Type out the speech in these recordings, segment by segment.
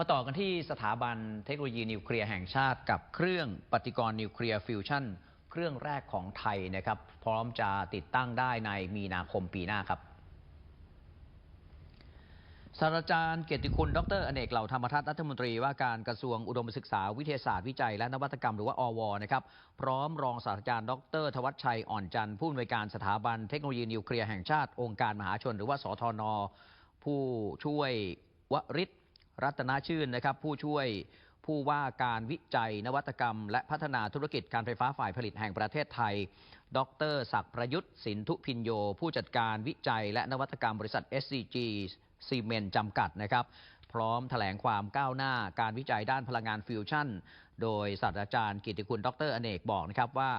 มาต่อกันที่สถาบันเทคโนโลยีนิวเคลียร์แห่งชาติกับเครื่องปฏิกรณ์นิวเคลียร์ฟิวชั่นเครื่องแรกของไทยนะครับ พร้อมจะติดตั้งได้ในมีนาคมปีหน้าครับศาสตราจารย์เกียรติคุณ ดรอเนก เหล่าธรรมทัศน์รัฐมนตรีว่าการกระทรวงอุดมศึกษาวิทยาศาสตร์วิจัยและนวัตกรรมหรือว่าอวนะครับ พร้อมรองศาสตราจารย์ ดรทวัชชัยอ่อนจันทร์ผู้อำนวยการสถาบันเทคโนโลยีนิวเคลียร์แห่งชาติองค์การมหาชน หรือว่าสทน ผู้ช่วยวริศ รัตนาชื่นนะครับผู้ช่วยผู้ว่าการวิจัยนวัตกรรม และพัฒนาธุรกิจการไฟฟ้าฝ่ายผลิตแห่งประเทศไทย ดรศักดิ์ประยุทธ์สินทุพินโย ผู้จัดการวิจัย และนวัตกรรมบริษัท SCG ซีเมนต์จำกัดนะครับ พร้อมแถลงความก้าวหน้าการวิจัยด้านพลังงานฟิวชั่น โดยศาสตราจารย์กิติคุณ ดรอเนกบอกนะครับว่า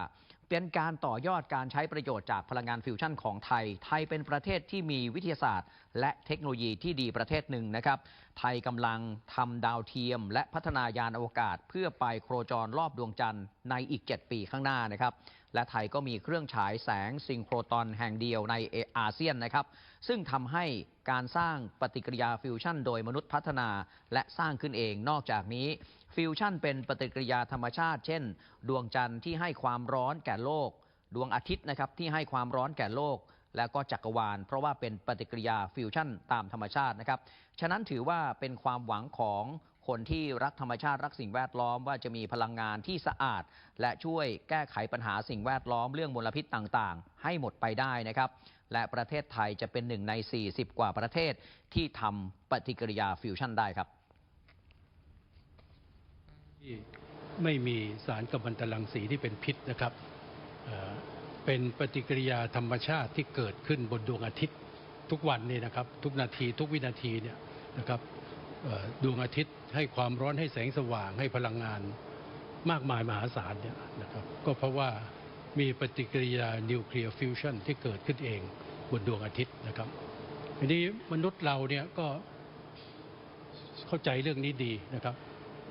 เป็นการต่อยอดการใช้ประโยชน์จากพลังงานฟิวชั่นของไทย ไทยเป็นประเทศที่มีวิทยาศาสตร์ และเทคโนโลยีที่ดีประเทศหนึ่งนะครับ ไทยกำลังทำดาวเทียม และพัฒนายานอวกาศ เพื่อไปโครจรรอบดวงจันทร์ในอีก 7 ปีข้างหน้านะครับ และไทยก็มีเครื่องฉายแสงซิงโครตอนแห่งเดียวในอาเซียนนะครับ ซึ่งทำให้การสร้างปฏิกิริยาฟิวชั่น โดยมนุษย์พัฒนาและสร้างขึ้นเอง นอกจากนี้ ฟิวชั่นเป็นปฏิกิริยาธรรมชาติ เช่น ดวงจันทร์ที่ให้ความร้อนแก่โลก ดวงอาทิตย์นะครับที่ให้ความร้อนแก่โลก และก็จักรวาล เพราะว่าเป็นปฏิกิริยาฟิวชั่นตามธรรมชาตินะครับ ฉะนั้นถือว่าเป็นความหวังของคนที่รักธรรมชาติรักสิ่งแวดล้อมว่าจะมีพลังงานที่สะอาด และช่วยแก้ไขปัญหาสิ่งแวดล้อมเรื่องมลพิษต่างๆ ให้หมดไปได้นะครับ และประเทศไทยจะเป็นหนึ่งใน 40 กว่าประเทศที่ทำปฏิกิริยาฟิวชั่นได้ครับ ที่ไม่มีสารกัมมันตรังสีที่เป็นพิษนะครับเป็นปฏิกิริยาธรรมชาติที่เกิดขึ้นบนดวงอาทิตย์ทุกวันนี่นะครับ ทุกนาทีทุกวินาทีเนี่ยนะครับดวงอาทิตย์ให้ความร้อนให้แสงสว่างให้พลังงานมากมายมหาศาลเนี่ยนะครับก็เพราะว่ามีปฏิกิริยานิวเคลียร์ฟิวชันที่เกิดขึ้นเองบนดวงอาทิตย์นะครับทีนี้มนุษย์เราเนี่ยก็เข้าใจเรื่องนี้ดีนะครับ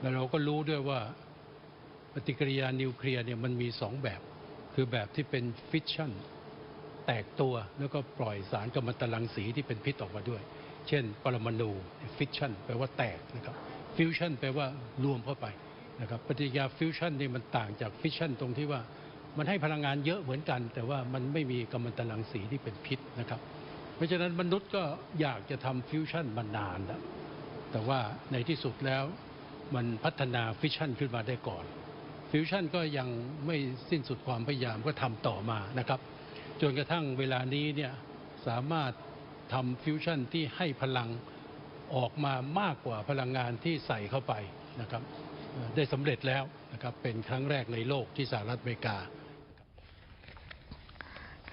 แล้วเราก็รู้ด้วยว่าปฏิกิริยานิวเคลียร์เนี่ยมันมีสองแบบ คือแบบที่เป็นฟิชชั่น แตกตัวแล้วก็ปล่อยสารกัมมันตรังสีที่เป็นพิษออกมาด้วย เช่น ปรมาณูฟิชชั่นแปลว่าแตกนะครับฟิวชั่นแปลว่ารวมเข้าไปนะครับปฏิกิริยาฟิวชั่นนี่มันต่างจากฟิชชั่นตรงที่ว่ามันให้พลังงานเยอะเหมือนกัน แต่ว่ามันไม่มีกัมมันตรังสีที่เป็นพิษนะครับ เพราะฉะนั้นมนุษย์ก็อยากจะทำฟิวชั่นมานานแล้วแต่ว่าในที่สุดแล้ว มันพัฒนาฟิชชั่นขึ้นมาได้ก่อน ฟิวชั่นก็ยังไม่สิ้นสุดความพยายามก็ทำต่อมานะครับ จนกระทั่งเวลานี้เนี่ยสามารถทำฟิวชั่นที่ให้พลังออกมามากกว่าพลังงานที่ใส่เข้าไปนะครับ ได้สำเร็จแล้วนะครับเป็นครั้งแรกในโลกที่สหรัฐอเมริกา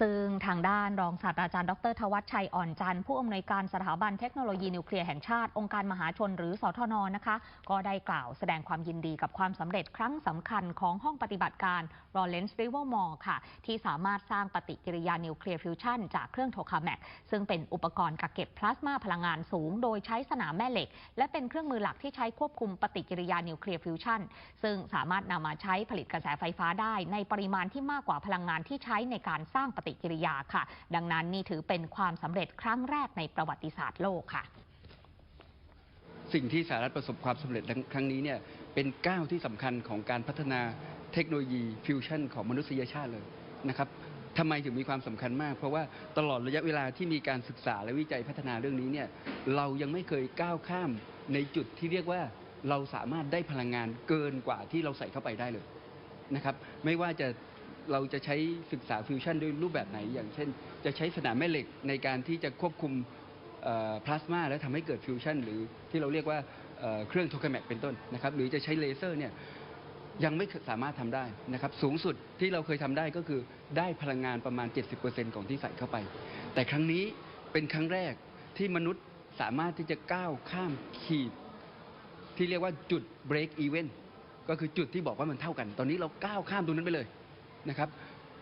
ซึ่งทางด้านรองศาสตราจารย์ดรทวัชชัยอ่อนจันทร์ผู้อำนวยการสถาบันเทคโนโลยีนิวเคลียร์แห่งชาติองค์การมหาชนหรือสทนนะคะ ก็ได้กล่าวแสดงความยินดีกับความสำเร็จครั้งสำคัญของห้องปฏิบัติการ Lawrence Livermore ค่ะ ที่สามารถสร้างปฏิกิริยานิวเคลียร์ฟิวชันจากเครื่องโทคาแมกซึ่งเป็นอุปกรณ์กักเก็บพลาสมาพลังงานสูง โดยใช้สนามแม่เหล็ก และเป็นเครื่องมือหลักที่ใช้ควบคุมปฏิกิริยานิวเคลียร์ฟิวชันซึ่งสามารถนำมาใช้ผลิตกระแสไฟฟ้าได้ ในปริมาณที่มากกว่าพลังงานที่ใช้ในการสร้างปฏิกิริยาค่ะ ดังนั้นนี่ถือเป็นความสำเร็จครั้งแรกในประวัติศาสตร์โลกค่ะ สิ่งที่สหรัฐประสบความสำเร็จครั้งนี้เนี่ยเป็นก้าวที่สำคัญของการพัฒนาเทคโนโลยีฟิวชั่นของมนุษยชาติเลยนะครับทำไมถึงมีความสำคัญมาก เพราะว่าตลอดระยะเวลาที่มีการศึกษาและวิจัยพัฒนาเรื่องนี้เนี่ยเรายังไม่เคยก้าวข้ามในจุดที่เรียกว่าเราสามารถได้พลังงานเกินกว่าที่เราใส่เข้าไปได้เลยนะครับ ไม่ว่าจะ เราจะใช้ศึกษาฟิวชั่นด้วยรูปแบบไหน อย่างเช่น จะใช้สนามแม่เหล็กในการที่จะควบคุมพลาสมาแล้วทำให้เกิดฟิวชั่นหรือที่เราเรียกว่าเเครื่องโทคาแมกเป็นต้นนะครับหรือจะใช้เลเซอร์เนี่ยยังไม่สามารถทำได้นะครับสูงสุดที่เราเคยทำได้ก็คือได้พลังงานประมาณ 70%ของที่ใส่เข้าไป แต่ครั้งนี้เป็นครั้งแรกที่มนุษย์สามารถที่จะก้าวข้ามขีด ที่เรียกว่าจุด break even ก็คือจุดที่บอกว่ามันเท่ากัน ตอนนี้เราก้าวข้ามตรงนั้นไปเลย นะครับ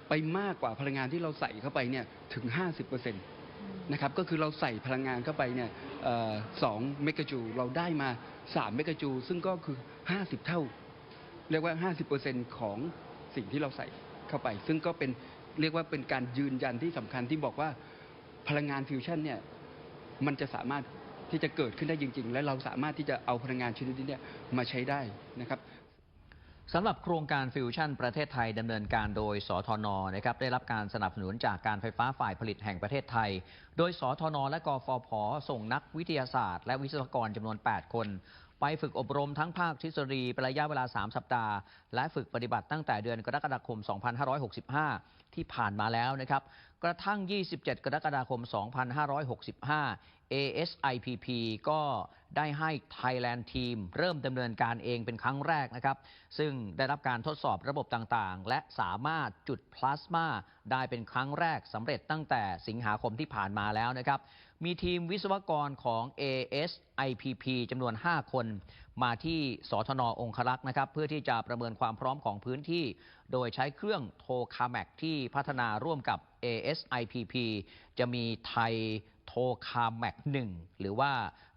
ไปมากกว่าพลังงานที่เราใส่เข้าไปเนี่ยถึง 50%นะครับก็คือเราใส่พลังงานเข้าไปเนี่ยสองเมกะจูเราได้มา 3 เมกะจู ซึ่งก็คือ 50 เท่า เรียกว่า 50%ของสิ่งที่เราใส่เข้าไป ซึ่งก็เป็นเรียกว่าเป็นการยืนยันที่สำคัญที่บอกว่าพลังงานฟิวชั่นเนี่ยมันจะสามารถที่จะเกิดขึ้นได้จริง ๆ และเราสามารถที่จะเอาพลังงานชนิดนี้เนี่ยมาใช้ได้นะครับ สำหรับโครงการฟิวชั่นประเทศไทยดำเนินการโดยสทนนะครับได้รับการสนับสนุนจากการไฟฟ้าฝ่ายผลิตแห่งประเทศไทย โดยสทนและกฟผส่งนักวิทยาศาสตร์ และวิศวกรจำนวน 8 คนไปฝึกอบรมทั้งภาคทฤษฎีเป็นระยะเวลา 3 สัปดาห์ และฝึกปฏิบัติตั้งแต่เดือนกรกฎาคม 2565 ที่ผ่านมาแล้วนะครับ กระทั่ง 27 กรกฎาคม 2565 ASIPP ก็ได้ให้ Thailand Team เริ่มดำเนินการเองเป็นครั้งแรกนะครับ ซึ่งได้รับการทดสอบระบบต่างๆ และสามารถจุดพลาสมาได้เป็นครั้งแรกสำเร็จตั้งแต่สิงหาคมที่ผ่านมาแล้วนะครับ มีทีมวิศวกรของ ASIPP จำนวน 5 คน มาที่สทนองครักษ์นะครับ เพื่อที่จะประเมินความพร้อมของพื้นที่ โดยใช้เครื่องโทคาแมกที่พัฒนาร่วมกับ ASIPP จะมีไทยโทคาแมก1หรือว่า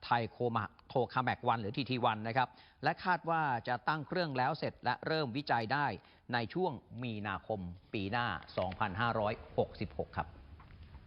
ไทยโคมาโทคาแมก1หรือ TT1 นะครับ และคาดว่าจะตั้งเครื่องแล้วเสร็จและเริ่มวิจัยได้ในช่วงมีนาคมปีหน้า 2566 ครับ